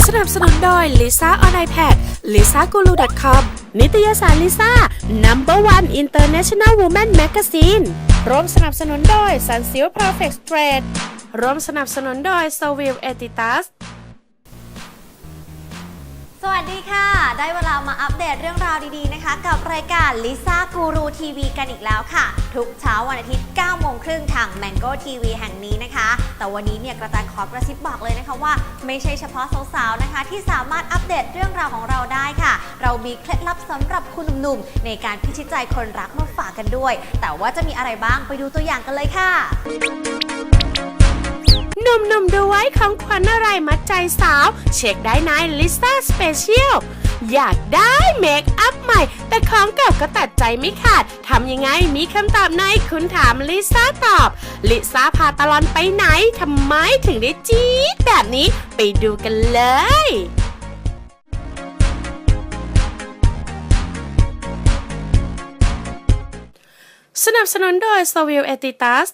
สนับสนุนโดย Lisa on iPad lisaguru.com นิตยสาร Lisa Number One International Woman Magazine ร่วมสนับสนุนโดย Sunsilk Perfect Straight ร่วมสนับสนุนโดย s o v i l Etitas สวัสดีค่ะ ได้เวลามาอัปเดตเรื่องราวดีๆนะคะ กับรายการลิซ่ากูรูทีวีกันอีกแล้วค่ะ ทุกเช้าวันอาทิตย์ 9 โมงครึ่งทาง Mango TV แห่งนี้นะคะ แต่วันนี้เนี่ยกระต่าย ขอกระซิบบอกเลยนะคะว่า ไม่ใช่เฉพาะสาวๆนะคะ ที่สามารถอัปเดตเรื่องราวของเราได้ค่ะ เรามีเคล็ดลับสำหรับคุณหนุ่มๆในการพิชิตใจคนรักมาฝากกันด้วย แต่ว่าจะมีอะไรบ้างไปดูตัวอย่างกันเลยค่ะหนุ่มๆดูไว้ของขวัญอะไรมัดใจสาว เช็คได้ใน Lisa Special อยากได้เมคอัพใหม่ แต่ของเก่าก็ตัดใจไม่ขาดทำยังไงมีคำตอบในคุณถามลิซ่าตอบ ลิซ่าพาตลอนไปไหนทำไมถึงได้จี๊ดแบบนี้ไปดูกันเลยสนับสนุนโดย s o v i l Etitas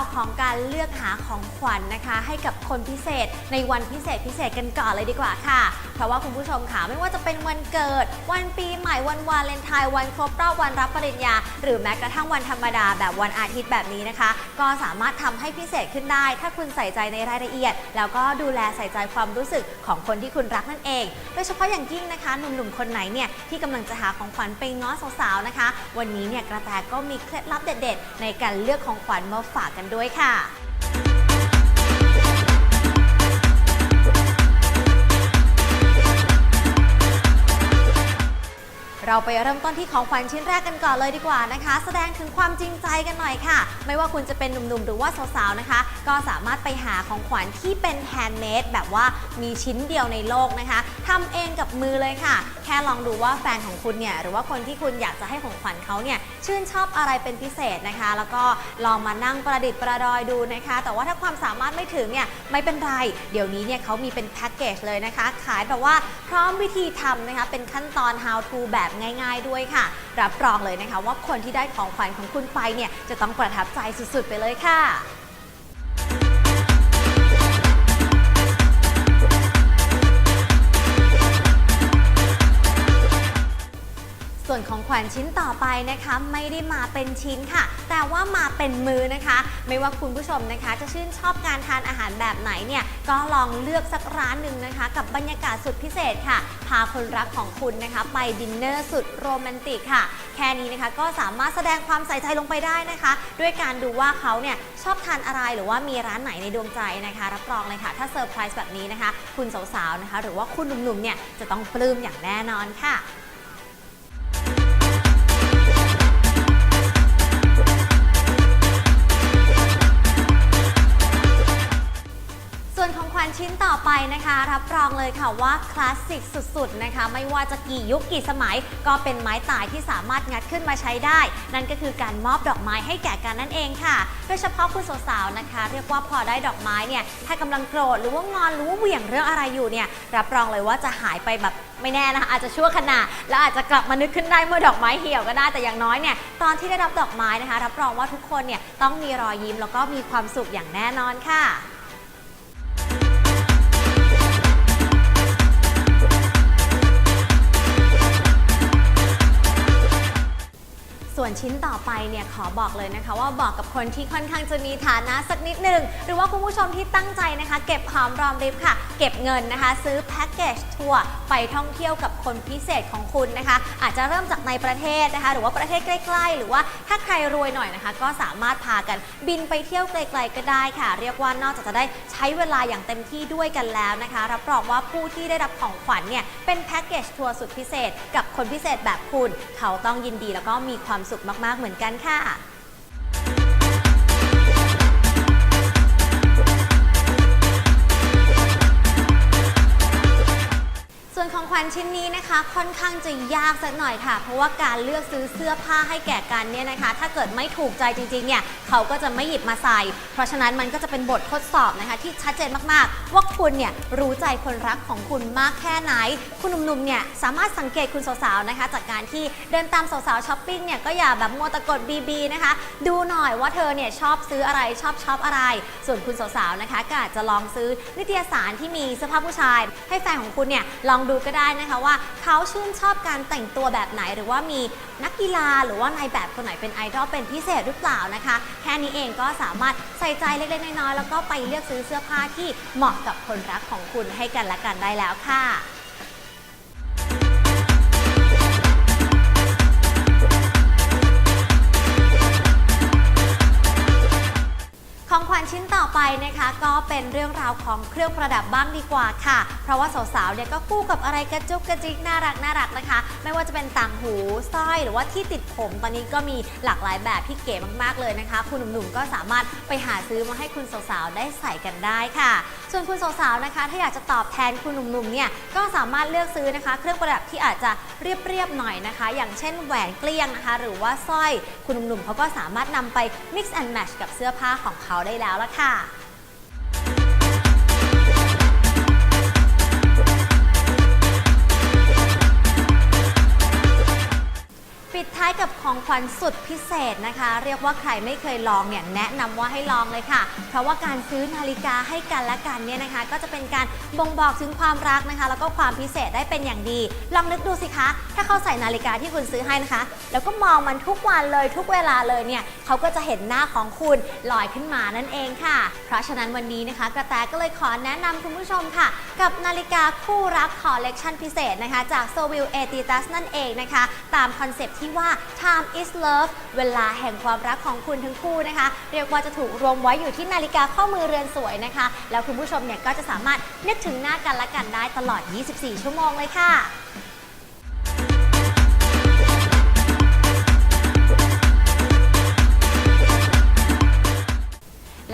าวของการเลือกหาของขวัญนะคะ ให้กับคนพิเศษในวันพิเศษพิเศษกันก่อนเลยดีกว่าค่ะ เพราะว่าคุณผู้ชมค่ะไม่ว่าจะเป็นวันเกิด วันปีใหม่วันวาเลนไทน์วันครบรอบวันรับปริญญา หรือแม้กระทั่งวันธรรมดาแบบวันอาทิตย์แบบนี้นะคะ ก็สามารถทำให้พิเศษขึ้นได้ ถ้าคุณใส่ใจในรายละเอียด แล้วก็ดูแลใส่ใจความรู้สึกของคนที่คุณรักนั่นเอง โดยเฉพาะอย่างยิ่งนะคะหนุ่มๆคนไหนเนี่ยที่กำลังจะหาของขวัญไปง้อสาวๆนะคะ วันนี้เนี่ยกระแตก็มีเคล็ดลับเด็ด ๆ ในการเลือกของขวัญมาฝากกันด้วยค่ะเราไปเริ่มต้นที่ของขวัญชิ้นแรกกันก่อนเลยดีกว่านะคะ แสดงถึงความจริงใจกันหน่อยค่ะ ไม่ว่าคุณจะเป็นหนุ่มๆ หรือว่าสาวๆนะคะ ก็สามารถไปหาของขวัญที่เป็นแฮนด์เมดแบบว่ามีชิ้นเดียวในโลกนะคะทำเองกับมือเลยค่ะ แค่ลองดูว่าแฟนของคุณเนี่ยหรือว่าคนที่คุณอยากจะให้ของขวัญเขาเนี่ย ชื่นชอบอะไรเป็นพิเศษนะคะ แล้วก็ลองมานั่งประดิษฐ์ประดอยดูนะคะ แต่ว่าถ้าความสามารถไม่ถึงเนี่ยไม่เป็นไร เดี๋ยวนี้เนี่ยเขามีเป็นแพ็กเกจเลยนะคะ ขายแบบว่าพร้อมวิธีทำนะคะ เป็นขั้นตอน how to แบบง่าย ๆด้วยค่ะ รับรองเลยนะคะ ว่าคนที่ได้ของขวัญของคุณไปเนี่ยจะต้องประทับใจสุดๆ ไปเลยค่ะ ของขวัญชิ้นต่อไปนะคะ ไม่ได้มาเป็นชิ้นค่ะ แต่ว่ามาเป็นมือนะคะ ไม่ว่าคุณผู้ชมนะคะ จะชื่นชอบการทานอาหารแบบไหนเนี่ยก็ลองเลือกสักร้านหนึ่งนะคะ กับบรรยากาศสุดพิเศษค่ะ พาคนรักของคุณนะคะ ไปดินเนอร์สุดโรแมนติกค่ะ แค่นี้นะคะก็สามารถแสดงความใส่ใจลงไปได้นะคะ ด้วยการดูว่าเขาเนี่ยชอบทานอะไรหรือว่ามีร้านไหนในดวงใจนะคะ รับรองเลยค่ะถ้าเซอร์ไพรส์แบบนี้นะคะ คุณสาวๆนะคะ หรือว่าคุณหนุ่มๆเนี่ยจะต้องปลื้มอย่างแน่นอนค่ะ ไปนะคะรับรองเลยค่ะว่าคลาสสิกสุดๆนะคะ ไม่ว่าจะกี่ยุคกี่สมัย ก็เป็นไม้ตายที่สามารถงัดขึ้นมาใช้ได้ นั่นก็คือการมอบดอกไม้ให้แก่กันนั่นเองค่ะ โดยเฉพาะคุณสาวๆนะคะ เรียกว่าพอได้ดอกไม้เนี่ยถ้ากำลังโกรธหรือว่างอนหรือว่าเหวี่ยงเรื่องอะไรอยู่เนี่ยรับรองเลยว่าจะหายไปแบบไม่แน่นะคะอาจจะชั่วขณะแล้วอาจจะกลับมานึกขึ้นได้เมื่อดอกไม้เหี่ยวก็ได้แต่อย่างน้อยเนี่ยตอนที่ได้รับดอกไม้นะคะ รับรองว่าทุกคนเนี่ยต้องมีรอยยิ้มแล้วก็มีความสุขอย่างแน่นอนค่ะ ชิ้นต่อไปเนี่ยขอบอกเลยนะคะ ว่าบอกกับคนที่ค่อนข้างจะมีฐานะสักนิดหนึ่งหรือว่าคุณผู้ชมที่ตั้งใจนะคะ เก็บหอมรอมริบค่ะ เก็บเงินนะคะ ซื้อแพ็กเกจทัวร์ไปท่องเที่ยวกับคนพิเศษของคุณนะคะ อาจจะเริ่มจากในประเทศนะคะ หรือว่าประเทศใกล้ ๆ หรือว่าถ้าใครรวยหน่อยนะคะ ก็สามารถพากันบินไปเที่ยวไกล ๆ ก็ได้ค่ะ เรียกว่านอกจากจะได้ใช้เวลาอย่างเต็มที่ด้วยกันแล้วนะคะ รับรองว่าผู้ที่ได้รับของขวัญเนี่ยเป็นแพ็กเกจทัวร์สุดพิเศษ กับคนพิเศษแบบคุณ เขาต้องยินดีแล้วก็มีความสุขมากๆเหมือนกันค่ะ ส่วนชิ้นนี้นะคะ ค่อนข้างจะยากสักหน่อยค่ะ เพราะว่าการเลือกซื้อเสื้อผ้าให้แก่กันเนี่ยนะคะ ถ้าเกิดไม่ถูกใจจริงๆเนี่ยเขาก็จะไม่หยิบมาใส่ เพราะฉะนั้นมันก็จะเป็นบททดสอบนะคะ ที่ชัดเจนมากๆ ว่าคุณเนี่ยรู้ใจคนรักของคุณมากแค่ไหน คุณหนุ่มๆเนี่ยสามารถสังเกตคุณสาวๆนะคะ จากการที่เดินตามสาวๆช้อปปิ้งเนี่ยก็อย่าแบบมัวตะกดบีบีนะคะ ดูหน่อยว่าเธอเนี่ยชอบซื้ออะไรชอบช็อปอะไร ส่วนคุณสาวๆนะคะก็อาจจะลองซื้อนิตยสารที่มีเสื้อผ้าผู้ชาย ให้แฟนของคุณเนี่ยลองดูก็ได้นะคะว่าเขาชื่นชอบการแต่งตัวแบบไหน หรือว่ามีนักกีฬาหรือว่านายแบบคนไหนเป็นไอดอลเป็นพิเศษหรือเปล่านะคะ แค่นี้เองก็สามารถใส่ใจเล็กๆน้อยๆแล้วก็ไปเลือกซื้อเสื้อผ้าที่เหมาะกับคนรักของคุณให้กันและกันได้แล้วค่ะ ไปนะคะ ก็เป็นเรื่องราวของเครื่องประดับบ้างดีกว่าค่ะ เพราะว่าสาวๆเนี่ยก็คู่กับอะไรกระจุกกระจิกน่ารักน่ารักนะคะ ไม่ว่าจะเป็นต่างหูสร้อยหรือว่าที่ติดผมตอนนี้ก็มีหลากหลายแบบที่เก๋มากๆเลยนะคะ คุณหนุ่มๆก็สามารถไปหาซื้อมาให้คุณสาวๆได้ใส่กันได้ค่ะ ส่วนคุณสาวๆนะคะ ถ้าอยากจะตอบแทนคุณหนุ่มๆเนี่ยก็สามารถเลือกซื้อนะคะ เครื่องประดับที่อาจจะเรียบๆหน่อยนะคะ อย่างเช่นแหวนเกลี้ยงนะคะ หรือว่าสร้อยคุณหนุ่มๆเขาก็สามารถนำไป mix and match กับเสื้อผ้าของเขาได้แล้วละค่ะ ท้ายกับของขวัญสุดพิเศษนะคะ เรียกว่าใครไม่เคยลองเนี่ยแนะนำว่าให้ลองเลยค่ะ เพราะว่าการซื้อนาฬิกาให้กันและกันเนี่ยนะคะ ก็จะเป็นการบ่งบอกถึงความรักนะคะ แล้วก็ความพิเศษได้เป็นอย่างดี ลองนึกดูสิคะ ถ้าเขาใส่นาฬิกาที่คุณซื้อให้นะคะ แล้วก็มองมันทุกวันเลยทุกเวลาเลยเนี่ยเขาก็จะเห็นหน้าของคุณลอยขึ้นมานั่นเองค่ะ เพราะฉะนั้นวันนี้นะคะ กระแตก็เลยขอแนะนำคุณผู้ชมค่ะ กับนาฬิกาคู่รักคอลเลกชันพิเศษนะคะจาก s o v i l e t i t u s นั่นเองนะคะ ตามคอนเซปที่ว่า time is love เวลาแห่งความรักของคุณทั้งคู่นะคะ เรียกว่าจะถูกรวมไว้อยู่ที่นาฬิกาข้อมือเรือนสวยนะคะ แล้วคุณผู้ชมเนี่ยก็จะสามารถนึกถึงหน้ากันและกันได้ตลอด 24 ชั่วโมงเลยค่ะ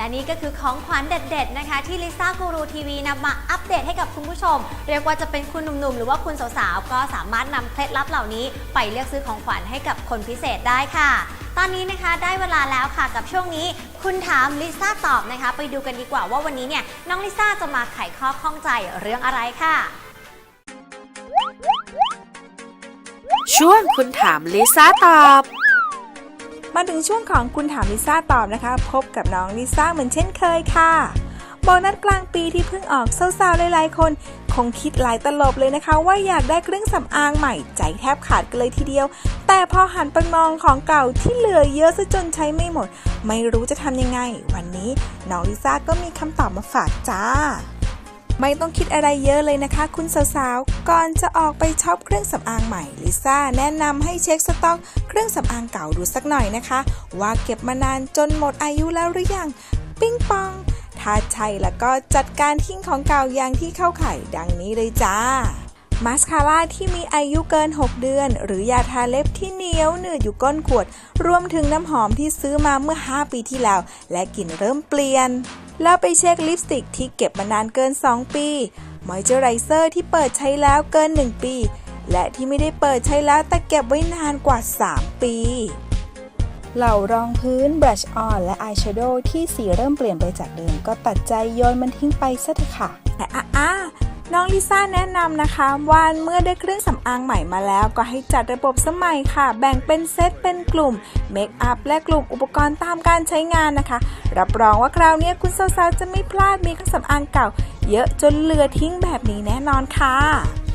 และนี่ก็คือของขวัญเด็ด ๆ นะคะ ที่ลิซ่ากูรูทีวีนำมาอัปเดตให้กับคุณผู้ชม เรียกว่าจะเป็นคุณหนุ่มๆ หรือว่าคุณสาวๆ ก็สามารถนำเคล็ดลับเหล่านี้ ไปเลือกซื้อของขวัญให้กับคนพิเศษได้ค่ะ ตอนนี้นะคะได้เวลาแล้วค่ะกับช่วงนี้ คุณถามลิซ่าตอบนะคะ ไปดูกันดีกว่าว่าวันนี้เนี่ยน้องลิซ่าจะมาไขข้อข้องใจเรื่องอะไรค่ะ ช่วงคุณถามลิซ่าตอบ มาถึงช่วงของคุณถามลิซ่าตอบนะคะ พบกับน้องลิซ่าเหมือนเช่นเคยค่ะโบนัสกลางปีที่เพิ่งออกสาวๆหลายๆคน คงคิดหลายตลบเลยนะคะ ว่าอยากได้เครื่องสำอางใหม่ใจแทบขาดกันเลยทีเดียว แต่พอหันไปมองของเก่าที่เหลือเยอะซะจนใช้ไม่หมด ไม่รู้จะทำยังไง วันนี้น้องลิซ่าก็มีคำตอบมาฝากจ้า ไม่ต้องคิดอะไรเยอะเลยนะคะ คุณสาวๆ ก่อนจะออกไปช็อปเครื่องสำอางใหม่ลิซ่าแนะนำให้เช็คสต็อก เครื่องสำอางเก่าดูสักหน่อยนะคะ ว่าเก็บมานานจนหมดอายุแล้วหรือยัง ปิ้งปอง ถ้าใช่แล้วก็จัดการทิ้งของเก่าอย่างที่เข้าไข่ดังนี้เลยจ้ามาสคาร่าที่มีอายุเกิน 6 เดือน หรือยาทาเล็บที่เหนียวหนืดอยู่ก้นขวด รวมถึงน้ำหอมที่ซื้อมาเมื่อ 5 ปีที่แล้ว และกลิ่นเริ่มเปลี่ยน แล้วไปเช็คลิปสติกที่เก็บมานานเกิน 2 ปี มอยเจอไรเซอร์ที่เปิดใช้แล้วเกิน 1 ปี และที่ไม่ได้เปิดใช้แล้วแต่เก็บไว้นานกว่า 3 ปี เหล่ารองพื้น บรัชออน และอายแชโดว์ที่สีเริ่มเปลี่ยนไปจากเดิมก็ตัดใจโยนมันทิ้งไปซะเถอะค่ะแต่อะอะ น้องลิซ่าแนะนำนะคะว่าเมื่อได้เครื่องสำอางใหม่มาแล้ว ก็ให้จัดระบบสมัยค่ะ แบ่งเป็นเซตเป็นกลุ่มเมคอัพและกลุ่มอุปกรณ์ตามการใช้งานนะคะ รับรองว่าคราวนี้คุณสาวๆจะไม่พลาดมีเครื่องสำอางเก่า เยอะจนเหลือทิ้งแบบนี้แน่นอนค่ะ